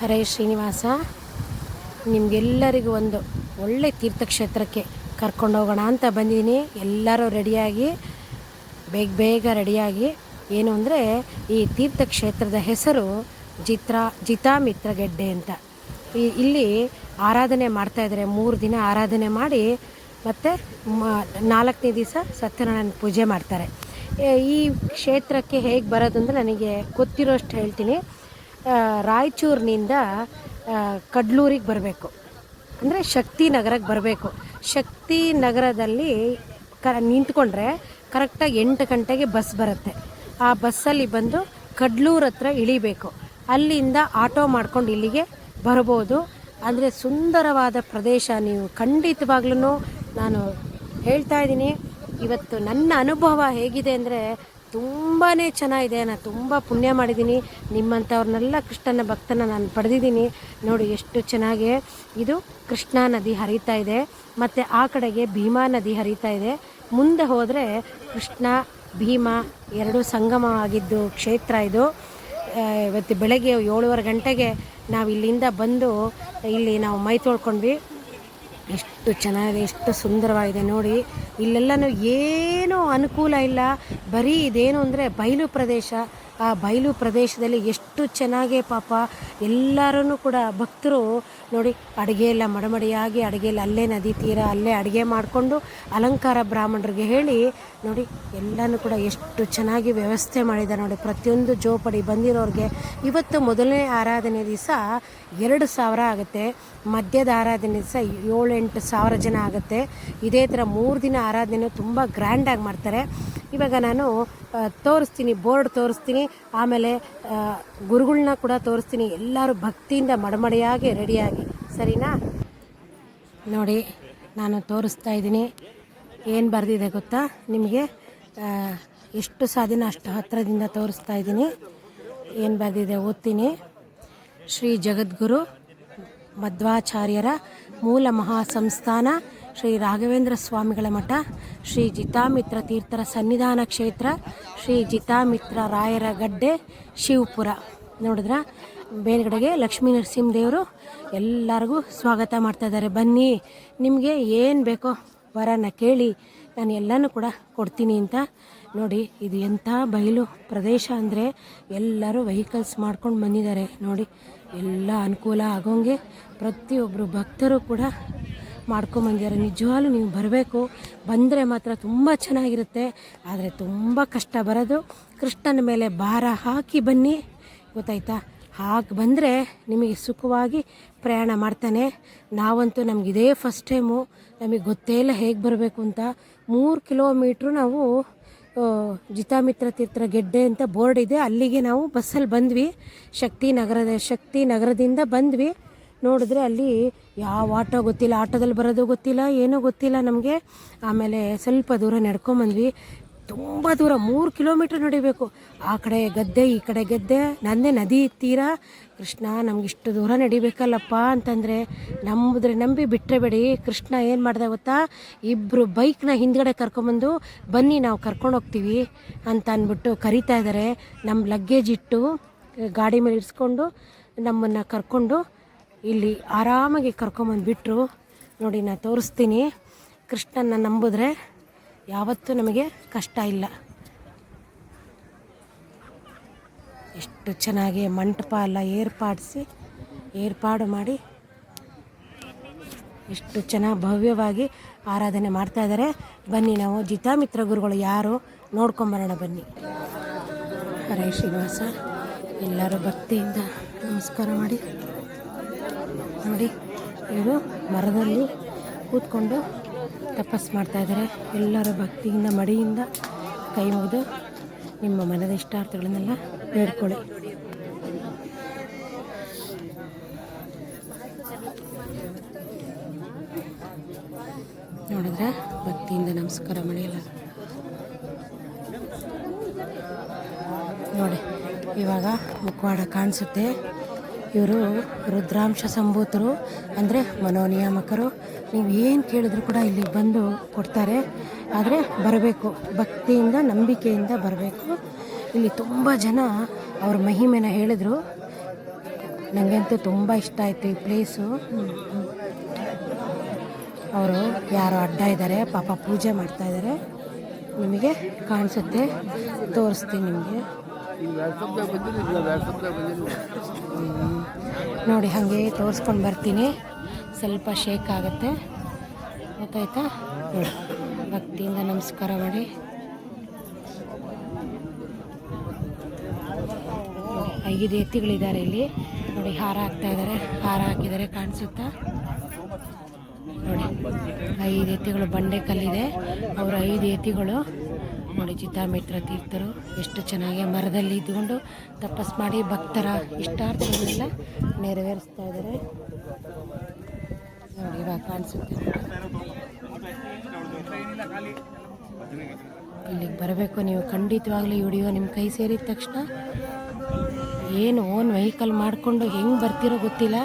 ಹರೇ ಶ್ರೀನಿವಾಸ, ನಿಮಗೆಲ್ಲರಿಗೂ ಒಂದು ಒಳ್ಳೆ ತೀರ್ಥಕ್ಷೇತ್ರಕ್ಕೆ ಕರ್ಕೊಂಡೋಗೋಣ ಅಂತ ಬಂದಿದ್ದೀನಿ. ಎಲ್ಲರೂ ರೆಡಿಯಾಗಿ, ಬೇಗ ಬೇಗ ರೆಡಿಯಾಗಿ. ಏನು ಅಂದರೆ, ಈ ತೀರ್ಥಕ್ಷೇತ್ರದ ಹೆಸರು ಜಿತ್ರ, ಜಿತಾ ಮಿತ್ರಗೆಡ್ಡೆ ಅಂತ. ಈ ಇಲ್ಲಿ ಆರಾಧನೆ ಮಾಡ್ತಾ ಇದ್ದಾರೆ. ಮೂರು ದಿನ ಆರಾಧನೆ ಮಾಡಿ, ಮತ್ತು ನಾಲ್ಕನೇ ದಿವಸ ಸತ್ಯನಾರಾಯಣ ಪೂಜೆ ಮಾಡ್ತಾರೆ. ಈ ಕ್ಷೇತ್ರಕ್ಕೆ ಹೇಗೆ ಬರೋದು ಅಂದರೆ ನನಗೆ ಗೊತ್ತಿರೋಷ್ಟು ಹೇಳ್ತೀನಿ. ರಾಯಚೂರಿನಿಂದ ಕಡ್ಲೂರಿಗೆ ಬರಬೇಕು. ಅಂದರೆ ಶಕ್ತಿ ನಗರಕ್ಕೆ ಬರಬೇಕು. ಶಕ್ತಿ ನಗರದಲ್ಲಿ ಕ, ನಿಂತ್ಕೊಂಡ್ರೆ ಕರೆಕ್ಟಾಗಿ ಎಂಟು ಗಂಟೆಗೆ ಬಸ್ ಬರುತ್ತೆ. ಆ ಬಸ್ಸಲ್ಲಿ ಬಂದು ಕಡ್ಲೂರ್ ಹತ್ರ ಇಳಿಬೇಕು. ಅಲ್ಲಿಂದ ಆಟೋ ಮಾಡ್ಕೊಂಡು ಇಲ್ಲಿಗೆ ಬರ್ಬೋದು. ಅಂದರೆ ಸುಂದರವಾದ ಪ್ರದೇಶ. ನೀವು ಖಂಡಿತವಾಗ್ಲೂ ನಾನು ಹೇಳ್ತಾ ಇದ್ದೀನಿ. ಇವತ್ತು ನನ್ನ ಅನುಭವ ಹೇಗಿದೆ ಅಂದರೆ ತುಂಬಾ ಚೆನ್ನಾಗಿದೆ ನಾನು ತುಂಬ ಪುಣ್ಯ ಮಾಡಿದ್ದೀನಿ. ನಿಮ್ಮಂಥವ್ರನ್ನೆಲ್ಲ ಕೃಷ್ಣನ ಭಕ್ತನ ನಾನು ಪಡೆದಿದ್ದೀನಿ. ನೋಡಿ ಎಷ್ಟು ಚೆನ್ನಾಗಿ ಇದು ಕೃಷ್ಣಾ ನದಿ ಹರಿತಾ ಇದೆ, ಮತ್ತು ಆ ಕಡೆಗೆ ಭೀಮಾ ನದಿ ಹರಿತಾ ಇದೆ. ಮುಂದೆ ಹೋದರೆ ಕೃಷ್ಣ, ಭೀಮಾ ಎರಡೂ ಸಂಗಮವಾಗಿದ್ದು ಕ್ಷೇತ್ರ ಇದು. ಇವತ್ತು ಬೆಳಗ್ಗೆ ಏಳುವರೆ ಗಂಟೆಗೆ ನಾವು ಇಲ್ಲಿಂದ ಬಂದು ಇಲ್ಲಿ ನಾವು ಮೈ ತೊಳ್ಕೊಂಡ್ವಿ. ಎಷ್ಟು ಚೆನ್ನಾಗಿದೆ, ಎಷ್ಟು ಸುಂದರವಾಗಿದೆ ನೋಡಿ. ಇಲ್ಲೆಲ್ಲನೂ ಏನೂ ಅನುಕೂಲ ಇಲ್ಲ. ಬರೀ ಇದೇನು ಅಂದರೆ ಬಯಲು ಪ್ರದೇಶ. ಆ ಬಯಲು ಪ್ರದೇಶದಲ್ಲಿ ಎಷ್ಟು ಚೆನ್ನಾಗಿ ಪಾಪ. ಎಲ್ಲರೂ ಕೂಡ ಭಕ್ತರು ನೋಡಿ ಅಡುಗೆ ಎಲ್ಲ ಮಡಮಡಿಯಾಗಿ ಅಡುಗೆಯಲ್ಲಿ ಅಲ್ಲೇ ನದಿ ತೀರ ಅಲ್ಲೇ ಅಡುಗೆ ಮಾಡಿಕೊಂಡು ಅಲಂಕಾರ ಬ್ರಾಹ್ಮಣರಿಗೆ ಹೇಳಿ ನೋಡಿ ಎಲ್ಲನೂ ಕೂಡ ಎಷ್ಟು ಚೆನ್ನಾಗಿ ವ್ಯವಸ್ಥೆ ಮಾಡಿದ್ದಾರೆ ನೋಡಿ. ಪ್ರತಿಯೊಂದು ಜೋಪಡಿ ಬಂದಿರೋರಿಗೆ ಇವತ್ತು ಮೊದಲನೇ ಆರಾಧನೆ ದಿವಸ ಎರಡು ಸಾವಿರ ಆಗುತ್ತೆ. ಮಧ್ಯದ ಆರಾಧನೆ ದಿವಸ ಏಳೆಂಟು ಸಾವಿರ ಜನ ಆಗುತ್ತೆ. ಇದೇ ಥರ ಮೂರು ದಿನ ಆರಾಧನೆ ತುಂಬ ಗ್ರ್ಯಾಂಡಾಗಿ ಮಾಡ್ತಾರೆ. ಇವಾಗ ನಾನು ತೋರಿಸ್ತೀನಿ, ಬೋರ್ಡ್ ತೋರಿಸ್ತೀನಿ, ಆಮೇಲೆ ಗುರುಗಳನ್ನ ಕೂಡ ತೋರಿಸ್ತೀನಿ. ಎಲ್ಲರೂ ಭಕ್ತಿಯಿಂದ ಮಡಮಡಿಯಾಗಿ ರೆಡಿಯಾಗಿ. ಸರಿನಾ? ನೋಡಿ, ನಾನು ತೋರಿಸ್ತಾ ಇದ್ದೀನಿ. ಏನು ಬರೆದಿದೆ ಗೊತ್ತಾ? ನಿಮಗೆ ಎಷ್ಟು ಸಾಧ್ಯನ ಅಷ್ಟು ಹತ್ತಿರದಿಂದ ತೋರಿಸ್ತಾ ಇದ್ದೀನಿ. ಏನು ಬರೆದಿದೆ ಓದ್ತೀನಿ. ಶ್ರೀ ಜಗದ್ಗುರು ಮಧ್ವಾಚಾರ್ಯರ ಮೂಲ ಮಹಾಸಂಸ್ಥಾನ ಶ್ರೀ ರಾಘವೇಂದ್ರ ಸ್ವಾಮಿಗಳ ಮಠ, ಶ್ರೀ ಜಿತಾಮಿತ್ರ ತೀರ್ಥರ ಸನ್ನಿಧಾನ ಕ್ಷೇತ್ರ, ಶ್ರೀ ಜಿತಾಮಿತ್ರ ರಾಯರ ಗಡ್ಡೆ, ಶಿವಪುರ. ನೋಡಿದ್ರ? ಮೇಲ್ಗಡೆಗೆ ಲಕ್ಷ್ಮೀ ನರಸಿಂಹದೇವರು ಎಲ್ಲರಿಗೂ ಸ್ವಾಗತ ಮಾಡ್ತಾ ಇದ್ದಾರೆ. ಬನ್ನಿ, ನಿಮಗೆ ಏನು ಬೇಕೋ ವರನ ಕೇಳಿ, ನಾನು ಎಲ್ಲನೂ ಕೂಡ ಕೊಡ್ತೀನಿ ಅಂತ. ನೋಡಿ, ಇದು ಎಂಥ ಬಯಲು ಪ್ರದೇಶ ಅಂದರೆ ಎಲ್ಲರೂ ವೆಹಿಕಲ್ಸ್ ಮಾಡ್ಕೊಂಡು ಬಂದಿದ್ದಾರೆ. ನೋಡಿ, ಎಲ್ಲ ಅನುಕೂಲ ಆಗೋಂಗೆ ಪ್ರತಿಯೊಬ್ಬರು ಭಕ್ತರು ಕೂಡ ಮಾಡ್ಕೊಂಬಂದಿದ್ದಾರೆ ನಿಜವಾಗ್ಲೂ ನೀವು ಬರಬೇಕು. ಬಂದರೆ ಮಾತ್ರ ತುಂಬ ಚೆನ್ನಾಗಿರುತ್ತೆ. ಆದರೆ ತುಂಬ ಕಷ್ಟ ಬರೋದು. ಕೃಷ್ಣನ ಮೇಲೆ ಭಾರ ಹಾಕಿ ಬನ್ನಿ. ಗೊತ್ತಾಯ್ತಾ? ಹಾಕಿ ಬಂದರೆ ನಿಮಗೆ ಸುಖವಾಗಿ ಪ್ರಯಾಣ ಮಾಡ್ತಾನೆ. ನಾವಂತೂ ನಮ್ಗೆ ಇದೇ ಫಸ್ಟ್ ಟೈಮು ನಮಗೆ ಗೊತ್ತೇ ಇಲ್ಲ ಹೇಗೆ ಬರಬೇಕು ಅಂತ. ಮೂರು ಕಿಲೋಮೀಟ್ರು ನಾವು ಜಿತಾಮಿತ್ರ ತೀರ್ಥರ ಗೆಡ್ಡೆ ಅಂತ ಬೋರ್ಡ್ ಇದೆ. ಅಲ್ಲಿಗೆ ನಾವು ಬಸ್ಸಲ್ಲಿ ಬಂದ್ವಿ. ಶಕ್ತಿ ನಗರದ, ಶಕ್ತಿ ನಗರದಿಂದ ಬಂದ್ವಿ. ನೋಡಿದ್ರೆ ಅಲ್ಲಿ ಯಾವ ಆಟೋ ಗೊತ್ತಿಲ್ಲ, ಆಟೋದಲ್ಲಿ ಬರೋದು ಗೊತ್ತಿಲ್ಲ, ಏನೂ ಗೊತ್ತಿಲ್ಲ ನಮಗೆ. ಆಮೇಲೆ ಸ್ವಲ್ಪ ದೂರ ನಡ್ಕೊಂಬಂದ್ವಿ. ತುಂಬ ದೂರ, ಮೂರು ಕಿಲೋಮೀಟ್ರ್ ನಡಿಬೇಕು. ಆ ಕಡೆ ಗದ್ದೆ, ಈ ಕಡೆ ಗದ್ದೆ, ನಂದೇ ನದಿ ತೀರ. ಕೃಷ್ಣ, ನಮ್ಗೆ ಇಷ್ಟು ದೂರ ನಡಿಬೇಕಲ್ಲಪ್ಪ ಅಂತಂದರೆ ನಂಬಿದ್ರೆ ನಂಬಿ ಬಿಟ್ಟರೆ ಕೃಷ್ಣ ಏನು ಮಾಡ್ದೆ ಗೊತ್ತಾ? ಇಬ್ಬರು ಬೈಕ್ನ ಹಿಂದ್ಗಡೆ ಕರ್ಕೊಂಬಂದು, ಬನ್ನಿ ನಾವು ಕರ್ಕೊಂಡು ಹೋಗ್ತೀವಿ ಅಂತ ಅಂದ್ಬಿಟ್ಟು ಕರಿತಾ ಇದ್ದಾರೆ ನಮ್ಮ ಲಗ್ಗೇಜ್ ಇಟ್ಟು, ಗಾಡಿ ಮೇಲೆ ಇರಿಸ್ಕೊಂಡು ನಮ್ಮನ್ನು ಕರ್ಕೊಂಡು ಇಲ್ಲಿ ಆರಾಮಾಗಿ ಕರ್ಕೊಂಬಂದುಬಿಟ್ರು. ನೋಡಿ ನಾನು ತೋರಿಸ್ತೀನಿ. ಕೃಷ್ಣನ ನಂಬಿದ್ರೆ ಯಾವತ್ತೂ ನಮಗೆ ಕಷ್ಟ ಇಲ್ಲ. ಎಷ್ಟು ಚೆನ್ನಾಗಿ ಮಂಟಪ ಎಲ್ಲ ಏರ್ಪಾಡಿಸಿ, ಏರ್ಪಾಡು ಮಾಡಿ, ಎಷ್ಟು ಚೆನ್ನಾಗಿ ಭವ್ಯವಾಗಿ ಆರಾಧನೆ ಮಾಡ್ತಾ ಇದ್ದಾರೆ. ಬನ್ನಿ ನಾವು ಜಿತಾಮಿತ್ರ ಗುರುಗಳು ಯಾರು ನೋಡ್ಕೊಂಬರೋಣ ಬನ್ನಿ. ಹರೇ ಶ್ರೀನಿವಾಸ, ಎಲ್ಲರೂ ಭಕ್ತಿಯಿಂದ ನಮಸ್ಕಾರ ಮಾಡಿ. ನೋಡಿ, ಇವರು ಮರದಲ್ಲಿ ಕೂತ್ಕೊಂಡು ತಪಸ್ ಮಾಡ್ತಾ ಇದ್ದಾರೆ. ಎಲ್ಲರ ಭಕ್ತಿಯಿಂದ, ಮಡಿಯಿಂದ ಕೈ ಮುಗಿದು ನಿಮ್ಮ ಮನದ ಇಷ್ಟಾರ್ಥಗಳನ್ನೆಲ್ಲ ಬೇಡ್ಕೊಳ್ಳಿ. ನೋಡಿದ್ರೆ ಭಕ್ತಿಯಿಂದ ನಮಸ್ಕಾರ ಮಳೆಯಲ್ಲ ನೋಡಿ, ಇವಾಗ ಮುಖವಾಡ ಕಾಣಿಸುತ್ತೆ. ಇವರು ರುದ್ರಾಂಶ ಸಂಭೂತರು, ಅಂದರೆ ಮನೋನಿಯಾಮಕರು. ನೀವು ಏನು ಕೇಳಿದ್ರು ಕೂಡ ಇಲ್ಲಿ ಬಂದು ಕೊಡ್ತಾರೆ. ಆದರೆ ಬರಬೇಕು, ಭಕ್ತಿಯಿಂದ, ನಂಬಿಕೆಯಿಂದ ಬರಬೇಕು. ಇಲ್ಲಿ ತುಂಬ ಜನ ಅವ್ರ ಮಹಿಮೆನ ಹೇಳಿದ್ರು. ನನಗಂತೂ ತುಂಬ ಇಷ್ಟ ಆಯಿತು ಈ ಪ್ಲೇಸು ಅವರು ಯಾರು ಅಡ್ಡ ಇದ್ದಾರೆ, ಪಾಪ ಪೂಜೆ ಮಾಡ್ತಾ ಇದ್ದಾರೆ. ನಿಮಗೆ ಕಾಣಿಸುತ್ತೆ, ತೋರಿಸ್ತೀನಿ ನಿಮಗೆ. ನೋಡಿ, ಹಾಗೆ ತೋರಿಸ್ಕೊಂಡು ಬರ್ತೀನಿ. ಸ್ವಲ್ಪ ಶೇಕ್ ಆಗುತ್ತೆ. ಗೊತ್ತಾಯ್ತಾ? ನೋಡಿ, ಭಕ್ತಿಯಿಂದ ನಮಸ್ಕಾರ ಮಾಡಿ. ಐದು ಎತ್ತಿಗಳಿದ್ದಾರೆ ಇಲ್ಲಿ. ನೋಡಿ, ಹಾರ ಹಾಕ್ತಾ ಇದ್ದಾರೆ. ಹಾರ ಹಾಕಿದ್ದಾರೆ ಕಾಣಿಸುತ್ತಾ? ನೋಡಿ, ಐದು ಎತ್ತಿಗಳು ಬಂಡೆ ಕಲ್ಲಿದೆ. ಅವರ ಐದು ಎತ್ತಿಗಳು ನೋಡಿ ಚಿತ್ತಾಮಿತ್ರ ತೀರ್ಥರು ಎಷ್ಟು ಚೆನ್ನಾಗಿ ಮರದಲ್ಲಿ ಇದ್ದುಕೊಂಡು ತಪಸ್ ಮಾಡಿ ಭಕ್ತರ ಇಷ್ಟಾರ್ಥಗಳನ್ನೆಲ್ಲ ನೆರವೇರಿಸ್ತಾ ಇದ್ದಾರೆ. ನೋಡಿ ಇವಾಗ ಕಾಣಿಸುತ್ತೆ ಇಲ್ಲಿಗೆ ಬರಬೇಕು, ನೀವು ಖಂಡಿತವಾಗ್ಲೂ ವಿಡಿಯೋ ನಿಮ್ಮ ಕೈ ಸೇರಿದ ತಕ್ಷಣ ಏನು ಓನ್ ವೆಹಿಕಲ್ ಮಾಡಿಕೊಂಡು ಹೆಂಗೆ ಬರ್ತಿರೋ ಗೊತ್ತಿಲ್ಲ.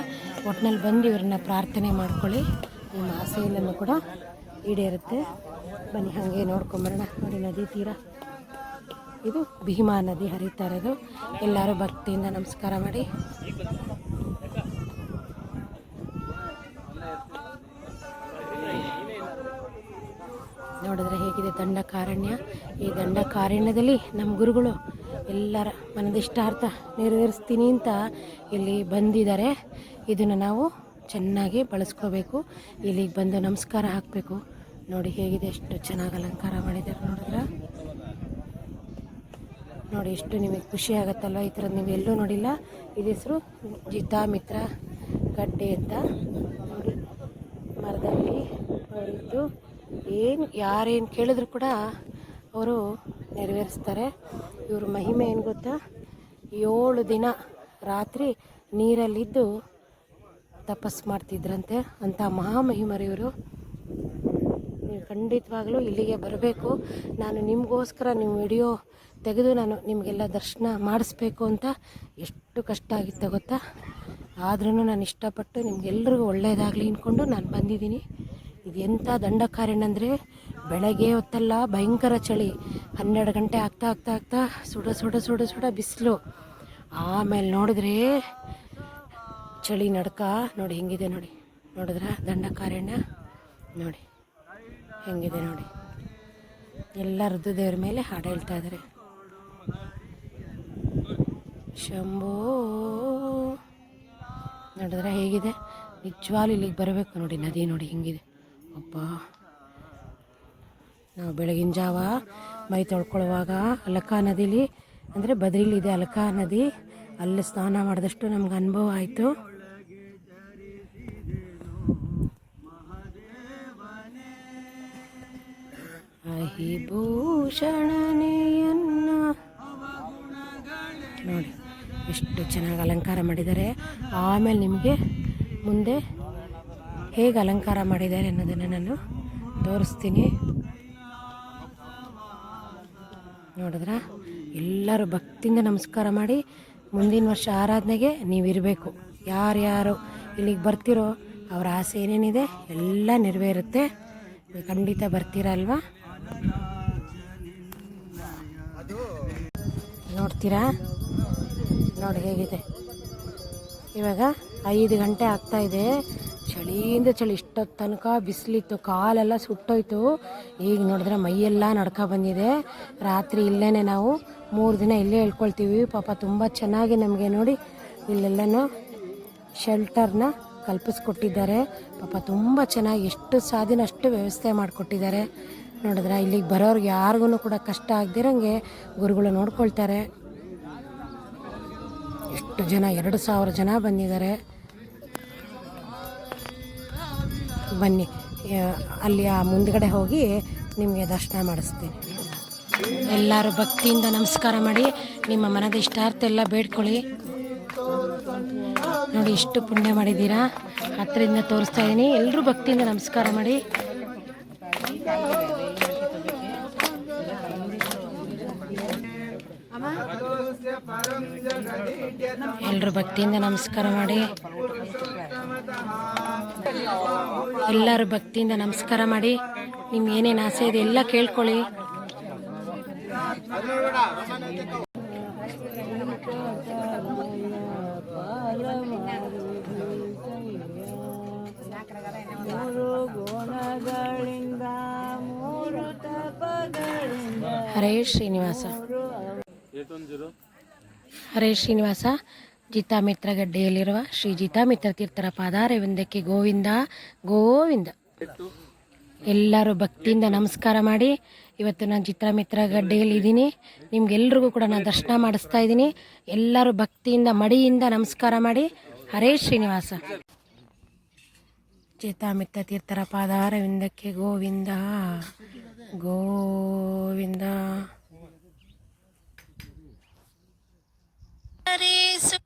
ಒಟ್ನಲ್ಲಿ ಬಂದು ಇವ್ರನ್ನ ಪ್ರಾರ್ಥನೆ ಮಾಡ್ಕೊಳ್ಳಿ. ನಿಮ್ಮ ಆಸೆಯಲ್ಲೂ ಕೂಡ ಈಡೇರುತ್ತೆ. ಬನ್ನಿ, ಹಾಗೆ ನೋಡ್ಕೊಂಬರೋಣ. ನೋಡಿ, ನದಿ ತೀರ. ಇದು ಭೀಮಾ ನದಿ ಹರಿತಾ ಇರೋದು. ಎಲ್ಲರೂ ಭಕ್ತಿಯಿಂದ ನಮಸ್ಕಾರ ಮಾಡಿ. ನೋಡಿದ್ರೆ ಹೇಗಿದೆ ದಂಡಕಾರಣ್ಯ? ಈ ದಂಡಕಾರಣ್ಯದಲ್ಲಿ ನಮ್ಮ ಗುರುಗಳು ಎಲ್ಲರ ಮನದಿಷ್ಟಾರ್ಥ ನೆರವೇರಿಸ್ತೀನಿ ಅಂತ ಇಲ್ಲಿ ಬಂದಿದ್ದಾರೆ. ಇದನ್ನು ನಾವು ಚೆನ್ನಾಗಿ ಬಳಸ್ಕೋಬೇಕು. ಇಲ್ಲಿಗೆ ಬಂದು ನಮಸ್ಕಾರ ಹಾಕಬೇಕು. ನೋಡಿ ಹೇಗಿದೆ ಎಷ್ಟು ಚೆನ್ನಾಗಿ ಅಲಂಕಾರ ಮಾಡಿದ್ದಾರೆ ನೋಡಿದ್ರೆ? ನೋಡಿ ಎಷ್ಟು ನಿಮಗೆ ಖುಷಿ ಆಗುತ್ತಲ್ವ ಈ ಥರದ್ದು ನೀವು ಎಲ್ಲೂ ನೋಡಿಲ್ಲ. ಇದು ಹೆಸರು ಜಿತಾ ಮಿತ್ರ ಗಡ್ಡೆ ಅಂತ. ನೋಡಿ, ಮರದಲ್ಲಿ ಅವರಿದ್ದು ಏನು, ಯಾರೇನು ಕೇಳಿದ್ರು ಕೂಡ ಅವರು ನೆರವೇರಿಸ್ತಾರೆ. ಇವ್ರ ಮಹಿಮೆ ಏನು ಗೊತ್ತಾ? ಏಳು ದಿನ ರಾತ್ರಿ ನೀರಲ್ಲಿದ್ದು ತಪಸ್ ಮಾಡ್ತಿದ್ರಂತೆ ಅಂಥ ಮಹಾಮಹಿಮರು ಇವರು ನೀವು ಖಂಡಿತವಾಗಲೂ ಇಲ್ಲಿಗೆ ಬರಬೇಕು. ನಾನು ನಿಮಗೋಸ್ಕರ ನೀವು ವಿಡಿಯೋ ತೆಗೆದು ನಾನು ನಿಮಗೆಲ್ಲ ದರ್ಶನ ಮಾಡಿಸ್ಬೇಕು ಅಂತ ಎಷ್ಟು ಕಷ್ಟ ಆಗಿತ್ತು ಗೊತ್ತಾ? ಆದ್ರೂ ನಾನು ಇಷ್ಟಪಟ್ಟು ನಿಮ್ಗೆಲ್ರಿಗೂ ಒಳ್ಳೆಯದಾಗಲಿ ಅಂದ್ಕೊಂಡು ನಾನು ಬಂದಿದ್ದೀನಿ. ಇದು ಎಂಥ ದಂಡಕಾರಣ್ಯ ಅಂದರೆ ಬೆಳಗ್ಗೆ ಹೊತ್ತಲ್ಲ ಭಯಂಕರ ಚಳಿ. ಹನ್ನೆರಡು ಗಂಟೆ ಆಗ್ತಾ ಆಗ್ತಾ ಆಗ್ತಾ ಸುಡ ಸುಡ ಸುಡ ಸುಡ ಬಿಸಿಲು. ಆಮೇಲೆ ನೋಡಿದ್ರೆ ಚಳಿ ನಡ್ಕ ನೋಡಿ ಹೆಂಗಿದೆ ನೋಡಿ. ನೋಡಿದ್ರ ದಂಡಕಾರಣ್ಯ ನೋಡಿ. ಹೆಂಗಿದೆ ನೋಡಿ. ಎಲ್ಲ ದೇವ್ರ ಮೇಲೆ ಹಾಡು ಹೇಳ್ತಾ ಇದ್ದಾರೆ. ಶಂಭೋ, ನೋಡಿದ್ರೆ ಹೇಗಿದೆ? ನಿಜವಾಗ್ಲೂ ಇಲ್ಲಿಗೆ ಬರಬೇಕು ನೋಡಿ, ನದಿ ನೋಡಿ ಹೆಂಗಿದೆ. ಅಪ್ಪ ನಾವು ಬೆಳಗಿನ ಜಾವ ಮೈ ತೊಳ್ಕೊಳ್ಳುವಾಗ ಅಲಕಾ ನದಿಲಿ, ಅಂದರೆ ಬದ್ರಿಲಿದೆ ಅಲಕಾ ನದಿ, ಅಲ್ಲಿ ಸ್ನಾನ ಮಾಡಿದಷ್ಟು ನಮ್ಗೆ ಅನುಭವ ಆಯಿತು. ಅಹಿಭೂಷಣನೆಯನ್ನ ನೋಡಿ, ಎಷ್ಟು ಚೆನ್ನಾಗಿ ಅಲಂಕಾರ ಮಾಡಿದ್ದಾರೆ. ಆಮೇಲೆ ನಿಮಗೆ ಮುಂದೆ ಹೇಗೆ ಅಲಂಕಾರ ಮಾಡಿದ್ದಾರೆ ಅನ್ನೋದನ್ನು ನಾನು ತೋರಿಸ್ತೀನಿ. ನೋಡಿದ್ರ? ಎಲ್ಲರೂ ಭಕ್ತಿಯಿಂದ ನಮಸ್ಕಾರ ಮಾಡಿ ಮುಂದಿನ ವರ್ಷ ಆರಾಧನೆಗೆ ನೀವಿರಬೇಕು. ಯಾರ್ಯಾರು ಇಲ್ಲಿಗೆ ಬರ್ತಿರೋ ಅವರ ಆಸೆ ಏನೇನಿದೆ ಎಲ್ಲ ನೆರವೇರುತ್ತೆ. ಖಂಡಿತ ಬರ್ತೀರಲ್ವಾ? ನೋಡ್ತೀರಾ? ನೋಡಿ ಹೇಗಿದೆ. ಇವಾಗ ಐದು ಗಂಟೆ ಆಗ್ತಾ ಇದೆ. ಚಳಿಯಿಂದ ಚಳಿ ಇಷ್ಟೊತ್ತು ತನಕ ಬಿಸಿಲಿತ್ತು, ಕಾಲೆಲ್ಲ ಸುಟ್ಟೋಯ್ತು. ಈಗ ನೋಡಿದ್ರೆ ಮೈಯೆಲ್ಲ ನಡ್ಕ ಬಂದಿದೆ. ರಾತ್ರಿ ಇಲ್ಲೇ ನಾವು ಮೂರು ದಿನ ಇಲ್ಲೇ ಹೇಳ್ಕೊಳ್ತೀವಿ ಪಾಪ ತುಂಬ ಚೆನ್ನಾಗಿ ನಮಗೆ ನೋಡಿ ಇಲ್ಲೆಲ್ಲನೂ ಶೆಲ್ಟರ್ನ ಕಲ್ಪಿಸ್ಕೊಟ್ಟಿದ್ದಾರೆ. ಪಾಪ ತುಂಬ ಚೆನ್ನಾಗಿ ಎಷ್ಟು ಸಾಧಿನಷ್ಟು ವ್ಯವಸ್ಥೆ ಮಾಡಿಕೊಟ್ಟಿದ್ದಾರೆ. ನೋಡಿದ್ರೆ ಇಲ್ಲಿಗೆ ಬರೋರ್ಗೆ ಯಾರಿಗೂ ಕೂಡ ಕಷ್ಟ ಆಗದಿರಂಗೆ ಗುರುಗಳು ನೋಡ್ಕೊಳ್ತಾರೆ. ಎಷ್ಟು ಜನ, ಎರಡು ಸಾವಿರ ಜನ ಬಂದಿದ್ದಾರೆ. ಬನ್ನಿ ಅಲ್ಲಿ ಆ ಮುಂದ್ಗಡೆ ಹೋಗಿ ನಿಮಗೆ ದರ್ಶನ ಮಾಡಿಸ್ತೀನಿ. ಎಲ್ಲರೂ ಭಕ್ತಿಯಿಂದ ನಮಸ್ಕಾರ ಮಾಡಿ, ನಿಮ್ಮ ಮನದ ಇಷ್ಟಾರ್ಥ ಎಲ್ಲ ಬೇಡ್ಕೊಳ್ಳಿ. ನೋಡಿ, ಇಷ್ಟು ಪುಣ್ಯ ಮಾಡಿದ್ದೀರಾ? ಹತ್ತಿರದಿಂದ ತೋರಿಸ್ತಾ ಇದ್ದೀನಿ ಎಲ್ಲರೂ ಭಕ್ತಿಯಿಂದ ನಮಸ್ಕಾರ ಮಾಡಿ. ಎಲ್ಲರೂ ಭಕ್ತಿಯಿಂದ ನಮಸ್ಕಾರ ಮಾಡಿ. ಎಲ್ಲರೂ ಭಕ್ತಿಯಿಂದ ನಮಸ್ಕಾರ ಮಾಡಿ. ನಿಮ್ಗೆ ಏನೇನು ಆಸೆ ಇದೆ ಎಲ್ಲ ಕೇಳ್ಕೊಳ್ಳಿ. ಹರೇ ಶ್ರೀನಿವಾಸ. ಹರೇ ಶ್ರೀನಿವಾಸ ಜಿತಾಮಿತ್ರ ಗಡ್ಡೆಯಲ್ಲಿರುವ ಶ್ರೀ ಜಿತಾಮಿತ್ರ ತೀರ್ಥರ ಪಾದಾರವಿಂದಕ್ಕೆ ಗೋವಿಂದ ಗೋವಿಂದ. ಎಲ್ಲರೂ ಭಕ್ತಿಯಿಂದ ನಮಸ್ಕಾರ ಮಾಡಿ, ಇವತ್ತು ನಾನು ಚಿತ್ರಮಿತ್ರ ಗಡ್ಡೆಯಲ್ಲಿ ಇದ್ದೀನಿ. ನಿಮ್ಗೆಲ್ರಿಗೂ ಕೂಡ ನಾನು ದರ್ಶನ ಮಾಡಿಸ್ತಾ ಇದ್ದೀನಿ. ಎಲ್ಲರೂ ಭಕ್ತಿಯಿಂದ, ಮಡಿಯಿಂದ ನಮಸ್ಕಾರ ಮಾಡಿ, ಹರೇ ಶ್ರೀನಿವಾಸ. ಚಿತಾಮಿತ್ರ ತೀರ್ಥರ ಪಾದಾರವಿಂದಕ್ಕೆ ಗೋವಿಂದ ಗೋವಿಂದ. ಹರೇ ಸು